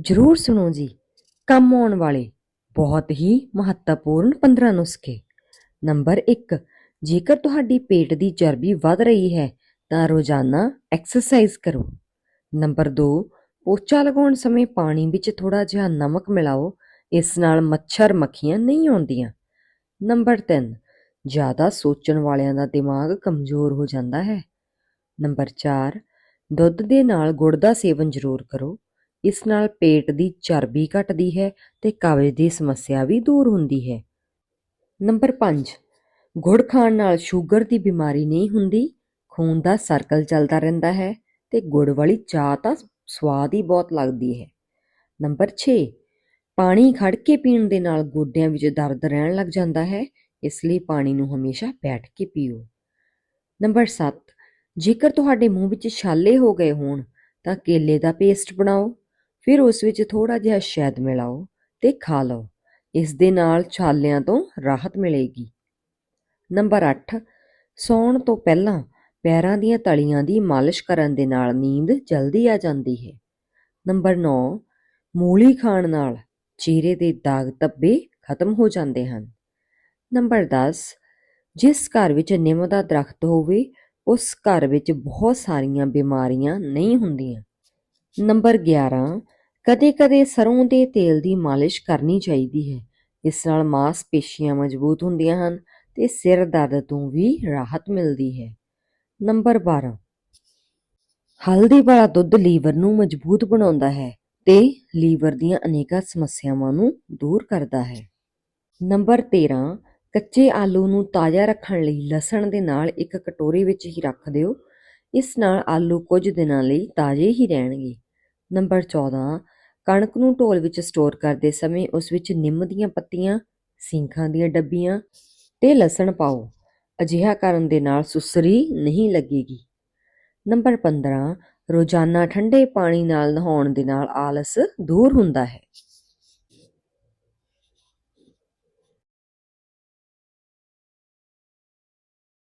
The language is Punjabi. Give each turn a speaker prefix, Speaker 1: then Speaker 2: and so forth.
Speaker 1: ਜ਼ਰੂਰ ਸੁਣੋ ਜੀ। ਕੰਮ ਆਉਣ ਵਾਲੇ ਬਹੁਤ ਹੀ ਮਹੱਤਵਪੂਰਨ 15 ਨੁਸਖੇ। ਨੰਬਰ 1 ਜੇਕਰ ਤੁਹਾਡੀ ਪੇਟ ਦੀ ਚਰਬੀ ਵੱਧ ਰਹੀ ਹੈ, ਤਾਂ ਰੋਜ਼ਾਨਾ ਐਕਸਰਸਾਈਜ਼ ਕਰੋ। ਨੰਬਰ 2 ਪੋਚਾ ਲਗਾਉਣ ਸਮੇਂ ਪਾਣੀ ਵਿੱਚ ਥੋੜਾ ਜਿਹਾ ਨਮਕ ਮਿਲਾਓ, ਇਸ ਨਾਲ ਮੱਛਰ ਮੱਖੀਆਂ ਨਹੀਂ ਆਉਂਦੀਆਂ। ਨੰਬਰ 3 ਜ਼ਿਆਦਾ ਸੋਚਣ ਵਾਲਿਆਂ ਦਾ ਦਿਮਾਗ ਕਮਜ਼ੋਰ ਹੋ ਜਾਂਦਾ ਹੈ। ਨੰਬਰ 4 ਦੁੱਧ ਦੇ ਨਾਲ ਗੁੜ ਦਾ ਸੇਵਨ ਜ਼ਰੂਰ ਕਰੋ। ਇਸ ਨਾਲ ਪੇਟ ਦੀ ਚਰਬੀ ਘਟਦੀ ਹੈ ਤੇ ਕਬਜ਼ ਦੀ ਸਮੱਸਿਆ ਵੀ ਦੂਰ ਹੁੰਦੀ ਹੈ। ਨੰਬਰ 5 ਗੁੜ ਖਾਣ ਨਾਲ ਸ਼ੂਗਰ ਦੀ ਬਿਮਾਰੀ ਨਹੀਂ ਹੁੰਦੀ, ਖੂਨ ਦਾ ਸਰਕਲ ਚੱਲਦਾ ਰਹਿੰਦਾ ਹੈ ਤੇ ਗੁੜ ਵਾਲੀ ਚਾਹ ਤਾਂ ਸਵਾਦ ਹੀ ਬਹੁਤ ਲੱਗਦੀ ਹੈ। ਨੰਬਰ 6 ਪਾਣੀ ਖੜ ਕੇ ਪੀਣ ਦੇ ਨਾਲ ਗੋਡਿਆਂ ਵਿੱਚ ਦਰਦ ਰਹਿਣ ਲੱਗ ਜਾਂਦਾ ਹੈ, ਇਸ ਲਈ ਪਾਣੀ ਨੂੰ ਹਮੇਸ਼ਾ ਬੈਠ ਕੇ ਪੀਓ। ਨੰਬਰ 7 ਜੇਕਰ ਤੁਹਾਡੇ ਮੂੰਹ ਵਿੱਚ ਛਾਲੇ ਹੋ ਗਏ ਹੋਣ, ਤਾਂ ਕੇਲੇ ਦਾ ਪੇਸਟ ਬਣਾਓ। ਫਿਰ ਉਸ ਵਿੱਚ ਥੋੜਾ ਜਿਹਾ ਸ਼ਹਿਦ ਮਿਲਾਓ ਤੇ ਖਾ ਲਓ। ਇਸ ਦੇ ਨਾਲ ਛਾਲਿਆਂ ਤੋਂ ਰਾਹਤ ਮਿਲੇਗੀ। ਨੰਬਰ 8 ਸੌਣ ਤੋਂ ਪਹਿਲਾਂ ਪੈਰਾਂ ਦੀਆਂ ਤਲੀਆਂ ਦੀ ਮਾਲਿਸ਼ ਕਰਨ ਦੇ ਨਾਲ ਨੀਂਦ ਜਲਦੀ ਆ ਜਾਂਦੀ ਹੈ। ਨੰਬਰ 9 ਮੂਲੀ ਖਾਣ ਨਾਲ ਚਿਹਰੇ ਦੇ ਦਾਗ ਧੱਬੇ ਖਤਮ ਹੋ ਜਾਂਦੇ ਹਨ। ਨੰਬਰ 10 ਜਿਸ ਘਰ ਵਿੱਚ ਨਿੰਮ ਦਾ ਦਰਖਤ ਹੋਵੇ, ਉਸ ਘਰ ਵਿੱਚ ਬਹੁਤ ਸਾਰੀਆਂ ਬਿਮਾਰੀਆਂ ਨਹੀਂ ਹੁੰਦੀਆਂ। ਨੰਬਰ 11 ਕਦੇ-ਕਦੇ ਸਰੋਂ ਦੇ ਤੇਲ ਦੀ ਮਾਲਿਸ਼ ਕਰਨੀ ਚਾਹੀਦੀ ਹੈ। ਇਸ ਨਾਲ ਮਾਸਪੇਸ਼ੀਆਂ ਮਜ਼ਬੂਤ ਹੁੰਦੀਆਂ ਹਨ ਤੇ ਸਿਰ ਦਰਦ ਤੋਂ ਵੀ ਰਾਹਤ ਮਿਲਦੀ ਹੈ। ਨੰਬਰ 12 ਹਲਦੀ ਵਾਲਾ ਦੁੱਧ ਲੀਵਰ ਨੂੰ ਮਜ਼ਬੂਤ ਬਣਾਉਂਦਾ ਹੈ ਤੇ ਲੀਵਰ ਦੀਆਂ ਅਨੇਕਾਂ ਸਮੱਸਿਆਵਾਂ ਨੂੰ ਦੂਰ ਕਰਦਾ ਹੈ। ਨੰਬਰ 13 ਕੱਚੇ ਆਲੂ ਨੂੰ ਤਾਜ਼ਾ ਰੱਖਣ ਲਈ ਲਸਣ ਦੇ ਨਾਲ ਇੱਕ ਕਟੋਰੇ ਵਿੱਚ ਹੀ ਰੱਖ ਦਿਓ। ਇਸ ਨਾਲ ਆਲੂ ਕੁਝ ਦਿਨਾਂ ਲਈ ਤਾਜ਼ੇ ਹੀ ਰਹਿਣਗੇ। ਨੰਬਰ 14 ਕਣਕ ਨੂੰ ਢੋਲ ਵਿੱਚ ਸਟੋਰ ਕਰਦੇ ਸਮੇਂ ਉਸ ਵਿੱਚ ਨਿੰਮ ਦੀਆਂ ਪੱਤੀਆਂ, ਸਿੰਖਾਂ ਦੀਆਂ ਡੱਬੀਆਂ ਤੇ ਲਸਣ ਪਾਓ। ਅਜਿਹਾ ਕਰਨ ਦੇ ਨਾਲ ਸੁਸਰੀ ਨਹੀਂ ਲੱਗੇਗੀ। ਨੰਬਰ 15 ਰੋਜ਼ਾਨਾ ਠੰਡੇ ਪਾਣੀ ਨਾਲ ਨਹਾਉਣ ਦੇ ਨਾਲ ਆਲਸ ਦੂਰ ਹੁੰਦਾ ਹੈ।